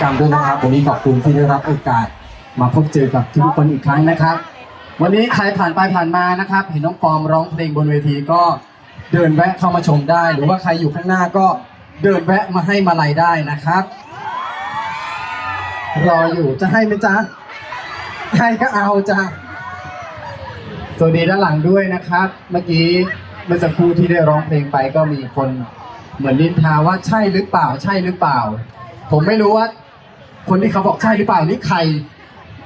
กรรมด้วยนะครับ วันนี้ขอบคุณที่ได้รับโอกาส มาพบเจอกับทุกคนอีกครั้งนะครับ วันนี้ใครผ่านไปผ่านมานะครับ เห็นน้องฟอร์มร้องเพลงบนเวทีก็เดินแวะเข้ามาชมได้ หรือว่าใครอยู่ข้างหน้าก็เดินแวะมาให้มาลัยได้นะครับ รออยู่จะให้ไหมจ๊ะให้ก็เอาจ้ะสวัสดีด้านหลังด้วยนะครับ เมื่อกี้เมื่อสักครู่ที่ได้ร้องเพลงไปก็มีคนเหมือนนินทาว่าใช่หรือเปล่าใช่หรือเปล่า ผมไม่รู้ว่า คนที่เขาบอกใช่หรือเปล่านี่ใคร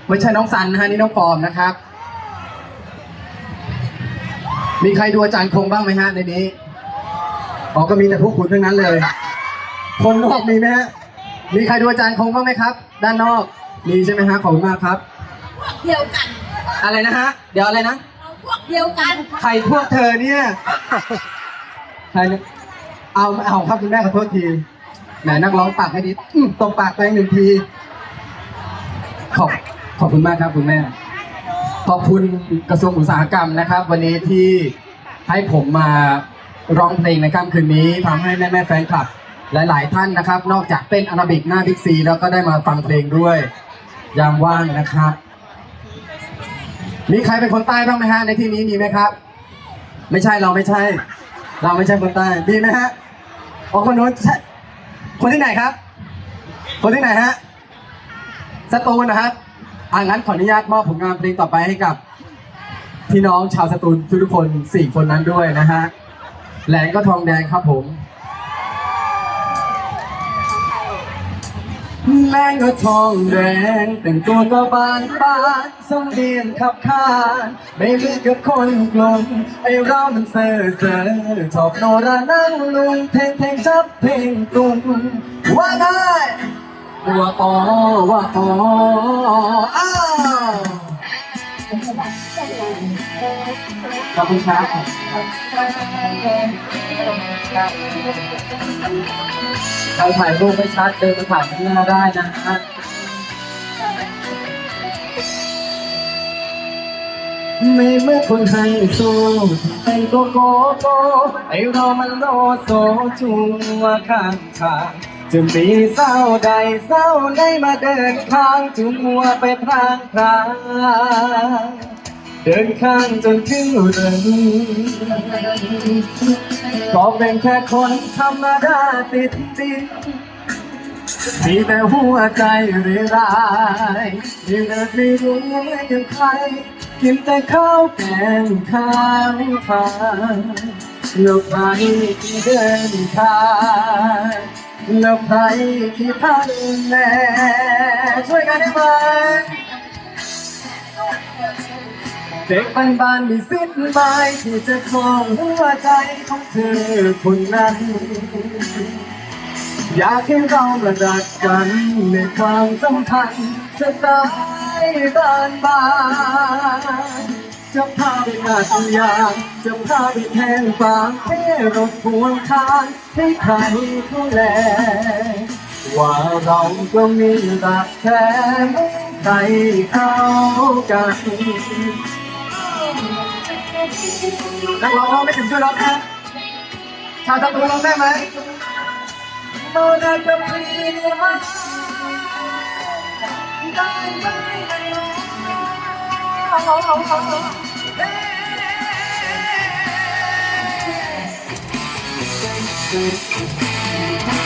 ไม่ใช่น้องซันนะฮะนี่น้องฟอร์มนะครับ มีใครดูอาจารย์คงบ้างไหมฮะในนี้อ๋อก็มีแต่พวกคุณทั้งนั้นเลย คนนอกมีไหมฮะมีใครดูอาจารย์คงบ้างไหมครับ ด้านนอกมีใช่ไหมฮะขอบคุณมากครับเดียวกันอะไรนะฮะ เดี๋ยวอะไรนะเอาพวกเดียวกันใครพวกเธอเนี่ยใครเนี่ยเอาเอาครับคุณแม่ขอโทษที แหมนักร้องปากให้ดีอื้อตบปากตัวเองหนึ่งที ขอบขอบคุณมากครับคุณแม่ ขอบคุณกระทรวงอุตสาหกรรมนะครับ วันนี้ที่ให้ผมมาร้องเพลงในค่ำคืนนี้ทำให้แม่แม่ๆแฟนคลับ หลาย ๆ ท่านนะครับ นอกจากเต้นอาราบิกหน้าบิ๊กซี แล้วก็ได้มาฟังเพลงด้วย ยามว่างนะครับ มีใครเป็นคนใต้บ้างไหมฮะในที่นี้มีไหมครับ ไม่ใช่เราไม่ใช่ เราไม่ใช่คนใต้มีไหมฮะอ๋อคนนู้นใช่ คนที่ไหนครับ คนที่ไหนฮะสตูลนะครับอ่างั้นขออนุญาตมอบผลงานเพลงต่อไปให้กับ พี่น้องชาวสตูลทุกๆคนสี่คนนั้นด้วยนะฮะแหลงก็ทองแดงครับผม แม่ก็ทองแดงแต่งตัวก็บานบานสมเดียนขับขานไม่เหมือนกับคนกลมไอ้เรามันเซ่อเซ่อชอบโนรานั่งลุงเพลงเพลงจับเพลงตุงว่าได้ว่าอ๋อว่าอ๋ออ้าวขอบคุณครับ ครถ่ายรูปไม่ชัดเดินมาถ่ายข้างหน้าได้นะฮะไม่เมื่อคนไฮโซแต่งตัวโกโก้ไอเรามันโลโซจัวข้างทางจะมีเศร้าใดเศร้าใดมาเดินข้างจุมัวไปพรางพรางเดินข้างจนถึงเรือน ก็เป็นแค่คนธรรมดาติดดินมีแต่หัวใจเรียรายยังเดินไม่รู้ยังใคร กินแต่ข้าวแกงข้างทางแล้วใครที่เดินทางแล้วใครที่พันแน่ช่วยกันได้ไหม เด็กบ้านมีสิ้นหมายที่จะครองหัวใจของเธอคนนั้น อยากให้เรามารักกันในความสัมพันธ์สไตล์บ้านบ้านจะพาไปงานยางจะพาไปแทงฟางให้รถพวงทางให้ใครเขาแล ว่าเราก็มีรักแท้ไม่ใครเข้ากัน นักร้องร้องไม่ถึงช่วยร้องนะชาวตะกูร้องได้ไหม Mona Caprina Dai mai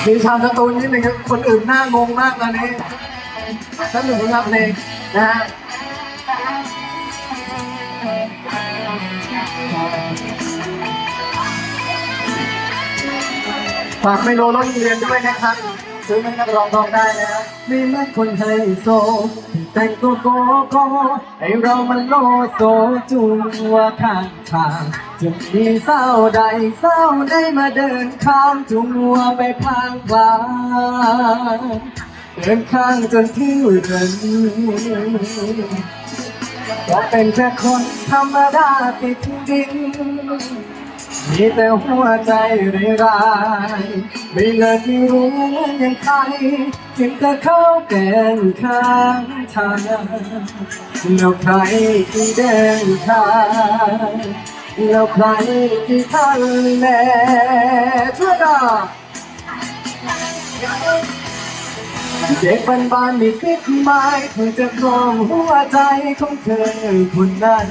มีชาวสตูนนิดนึงครับคนอื่นหน้างงมากตอนนี้สนุกครับเพลงนะฮะ ฝากไมโลรถเรียนด้วยนะครับ ซื้อให้นักร้องรองได้นะมีแม่คนไฮโซ แต่งตัวโกโก้ให้เรามันโลโซจูงหัวข้างทางจะมีเศร้าใดเศร้าได้มาเดินข้ามจูงหัวไปพางพลางเดินข้างจนทิ้งเรือน ก็เป็นแค่คนธรรมดาติดดิน มีแต่หัวใจเรไรายไม่เลิกไม่รู้ยังใครกินแต่ข้าวแกงข้างทางแล้วใครที่เดินทางแล้วใครที่ทันแน่ช่วยกัน เด็กบ้านบ้านๆมีฟิตไม้เพื่อจะครองหัวใจของเธอคนนั้น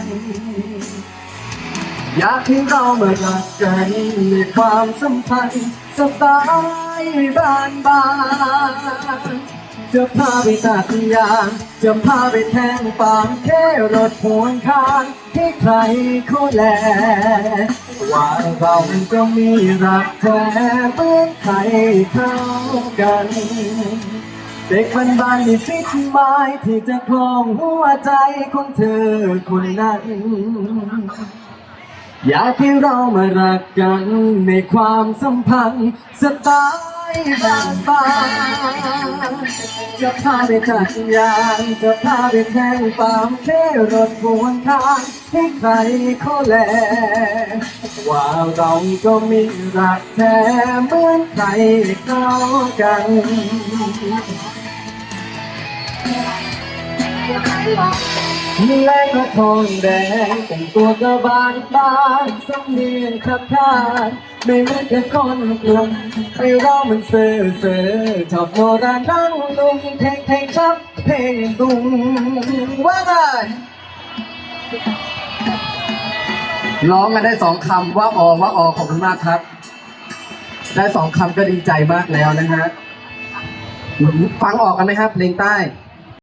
อยากให้เรามารักกันในความสัมพันธ์สไตล์บ้านบ้านจะพาไปตัดยางจะพาไปแทงปามแค่รถพวงข้างให้ใครเขาแล ว่าเราก็มีรักแท้เหมือนใครเขากัน เด็กบ้านบ้านๆมีฟิตไม้ที่จะคลองหัวใจของเธอคนนั้น อยากให้เรามารักกันในความสัมพันธ์สไตล์บ้านบ้านจะพาไปตัดยางจะพาไปแทงปามแค่รถพวงทางให้ใครเขาแล ว่าเราก็มีรักแท้เหมือนใครเขากัน และก็ทองแดงแต่งตัวกระบาลบานสำเนียงขับขานไม่เหมือนกับคนกลุ่มไอ้เรามันเซ่อเซ่อชอบโนรานั่งลุงเพลงเพลงชับเพลงดุงว่าไงร้องกันได้สองคำว่าออว่าออขอบคุณมากครับ ได้สองคำก็ดีใจมากแล้วนะฮะฟังออกกันไหมครับเพลงใต้